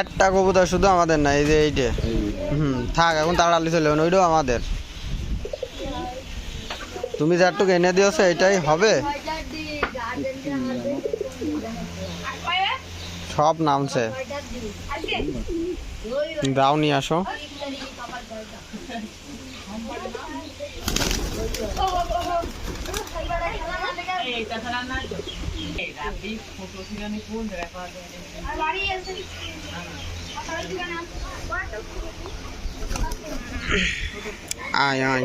একটা কবুতর শুধু আমাদের না, এই যে এইটা। হুম, থাক, এখন তাড়াতাড়ি চলে ওইটাও আমাদের। তুমি যারটুকু এনে দিয়েছ, এটাই হবে? সব নামছে। দাও নিয়ে আসো। আয় আয়।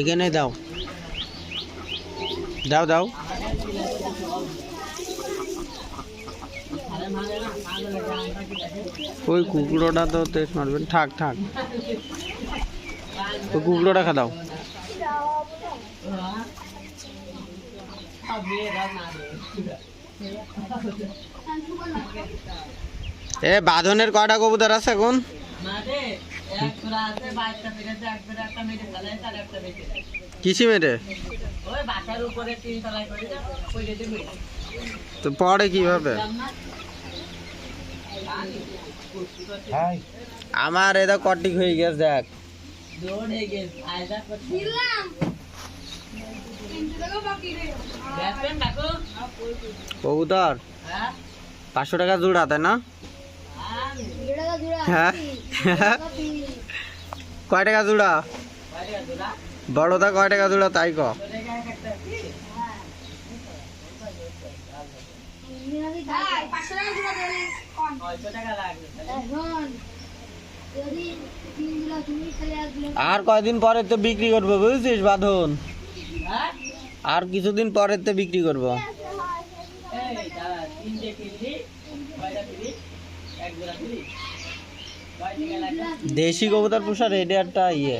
এখানে দাও। দাও দাও। ওই কুকুরোটা তো তেজ মারবেন। থাক থাক। ওই কুকুরোটা খা, দাও। এ বাঁধনের কয়টা কবুতর আছে এখন? কিসি মেরে তো পরে কীভাবে? আমার এটা কটিক হয়ে গেছে দেখ। কবুতর? পাঁচশো টাকা জোড়া তাই না? হ্যাঁ। কয় জোড়া? বড়দা কয় জোড়া তাই ক? আর কয়দিন পরে তো বিক্রি করব, বুঝছিস বাঁধন? আর কিছুদিন পরে তো বিক্রি করব। দেশি কবুতর পোষার এটা একটা ইয়ে।